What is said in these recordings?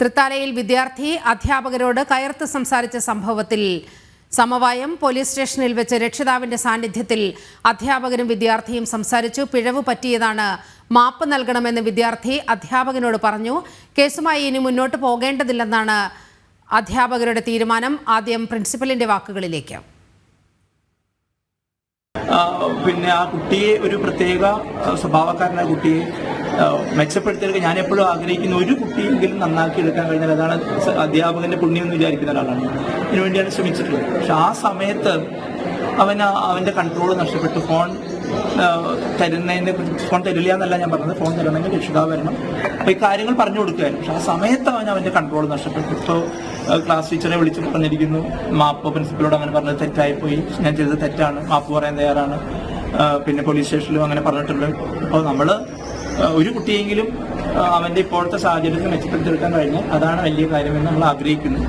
തൃത്താലയിൽ വിദ്യാർത്ഥി അധ്യാപകരോട് കയർത്ത് സംസാരിച്ച സംഭവത്തിൽ സമവായം പോലീസ് സ്റ്റേഷനിൽ വെച്ച് രക്ഷിതാവിന്റെ സാന്നിധ്യത്തിൽ അധ്യാപകനും വിദ്യാർത്ഥിയും സംസാരിച്ചു. പിഴവ് പറ്റിയതാണ് മാപ്പ് നൽകണമെന്ന് വിദ്യാർത്ഥി അധ്യാപകനോട് പറഞ്ഞു. കേസുമായി ഇനി മുന്നോട്ട് പോകേണ്ടതില്ലെന്നാണ് അധ്യാപകരുടെ തീരുമാനം. ആദ്യം പ്രിൻസിപ്പലിന്റെ വാക്കുകളിലേക്ക്. പിന്നെ ആ കുട്ടിയെ ഒരു പ്രത്യേക സ്വഭാവക്കാരനായ കുട്ടിയെ മെച്ചപ്പെടുത്തിയെടുക്കാൻ ഞാൻ എപ്പോഴും ആഗ്രഹിക്കുന്ന ഒരു കുട്ടിയെങ്കിലും നന്നാക്കി എടുക്കാൻ കഴിഞ്ഞാൽ അതാണ് അധ്യാപകന്റെ പുണ്യം എന്ന് വിചാരിക്കുന്ന ഒരാളാണ് ഇതിനു വേണ്ടിയാണ് ശ്രമിച്ചിട്ടുള്ളത്. പക്ഷെ ആ സമയത്ത് അവൻ അവന്റെ കൺട്രോൾ നഷ്ടപ്പെട്ടു. ഫോൺ തരുന്നതിനെ ഫോൺ തരില്ല എന്നല്ല ഞാൻ പറഞ്ഞത്. ഫോൺ തരണമെങ്കിൽ രക്ഷിതാവ് വരണം അപ്പൊ ഈ കാര്യങ്ങൾ പറഞ്ഞു കൊടുക്കുകയായിരുന്നു. പക്ഷെ ആ സമയത്ത് അവൻ അവന്റെ കൺട്രോൾ നഷ്ടപ്പെട്ടു. ഇപ്പോൾ ക്ലാസ് ടീച്ചറെ വിളിച്ച് പറഞ്ഞിരിക്കുന്നു. മാപ്പ് പ്രിൻസിപ്പലോട് അങ്ങനെ പറഞ്ഞത് തെറ്റായിപ്പോയി. ഞാൻ ചെയ്തത് തെറ്റാണ്. മാപ്പ് പറയാൻ തയ്യാറാണ്. പിന്നെ പോലീസ് സ്റ്റേഷനിലും അങ്ങനെ പറഞ്ഞിട്ടുണ്ട്. അപ്പോൾ നമ്മൾ ഒരു കുട്ടിയെങ്കിലും അവന്റെ ഇപ്പോഴത്തെ സാഹചര്യത്തിൽ മെച്ചപ്പെടുത്തിയെടുക്കാൻ കഴിഞ്ഞാൽ അതാണ് വലിയ കാര്യമെന്ന് നമ്മൾ ആഗ്രഹിക്കുന്നു.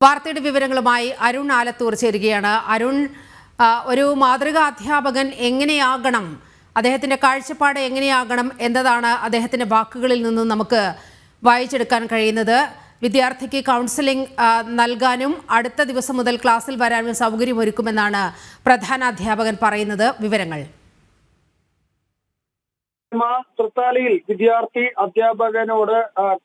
വാർത്തയുടെ വിവരങ്ങളുമായി അരുൺ ആലത്തൂർ ചേരുകയാണ്. അരുൺ ഒരു മാതൃകാ അധ്യാപകൻ എങ്ങനെയാകണം? അദ്ദേഹത്തിന്റെ കാഴ്ചപ്പാട് എങ്ങനെയാകണം എന്നതാണ് അദ്ദേഹത്തിന്റെ വാക്കുകളിൽ നിന്നും നമുക്ക് വായിച്ചെടുക്കാൻ കഴിയുന്നത്. വിദ്യാർത്ഥിക്ക് കൗൺസിലിംഗ് നൽകാനും അടുത്ത ദിവസം മുതൽ ക്ലാസ്സിൽ വരാനും സൗകര്യമൊരുക്കുമെന്നാണ് പ്രധാന അധ്യാപകൻ പറയുന്നത്. വിവരങ്ങൾ. സിനിമ തൃത്താലയിൽ വിദ്യാർത്ഥി അധ്യാപകനോട്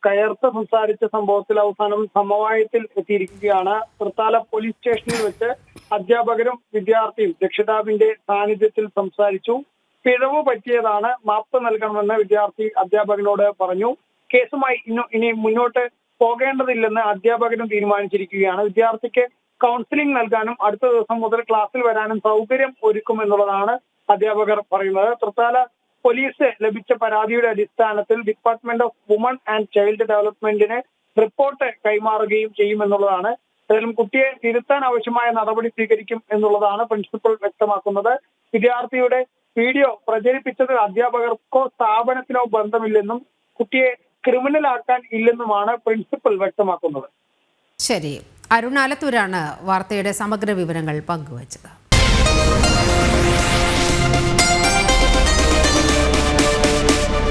കയർത്ത് സംസാരിച്ച സംഭവത്തിൽ അവസാനം സമവായത്തിൽ എത്തിയിരിക്കുകയാണ്. തൃത്താല പോലീസ് സ്റ്റേഷനിൽ വെച്ച് അധ്യാപകരും വിദ്യാർത്ഥിയും രക്ഷിതാവിന്റെ സാന്നിധ്യത്തിൽ സംസാരിച്ചു. പിഴവ് പറ്റിയതാണ് മാപ്പ് നൽകണമെന്ന് വിദ്യാർത്ഥി അധ്യാപകനോട് പറഞ്ഞു. കേസുമായി ഇനി മുന്നോട്ട് പോകേണ്ടതില്ലെന്ന് അധ്യാപകനും തീരുമാനിച്ചിരിക്കുകയാണ്. വിദ്യാർത്ഥിക്ക് കൗൺസിലിംഗ് നൽകാനും അടുത്ത ദിവസം മുതൽ ക്ലാസ്സിൽ വരാനും സൗകര്യം ഒരുക്കുമെന്നുള്ളതാണ് അധ്യാപകർ പറയുന്നത്. തൃത്താല പോലീസ് ലഭിച്ച പരാതിയുടെ അടിസ്ഥാനത്തിൽ department of women and child ഡെവലപ്മെന്റിന് report കൈമാറുകയും ചെയ്യുമെന്നുള്ളതാണ് ഏതായാലും കുട്ടിയെ തിരുത്താൻ ആവശ്യമായ നടപടി സ്വീകരിക്കും എന്നുള്ളതാണ് പ്രിൻസിപ്പൽ വ്യക്തമാക്കുന്നത്. വിദ്യാർത്ഥിയുടെ വീഡിയോ പ്രചരിപ്പിച്ചത് അധ്യാപകർക്കോ സ്ഥാപനത്തിനോ ബന്ധമില്ലെന്നും കുട്ടിയെ ക്രിമിനൽ ആക്കാൻ ഇല്ലെന്നുമാണ് പ്രിൻസിപ്പൽ വ്യക്തമാക്കുന്നത്. ശരി. അരുണാലത്തൂരാണ് വാർത്തയുടെ സമഗ്ര വിവരങ്ങൾ പങ്കുവച്ചത്.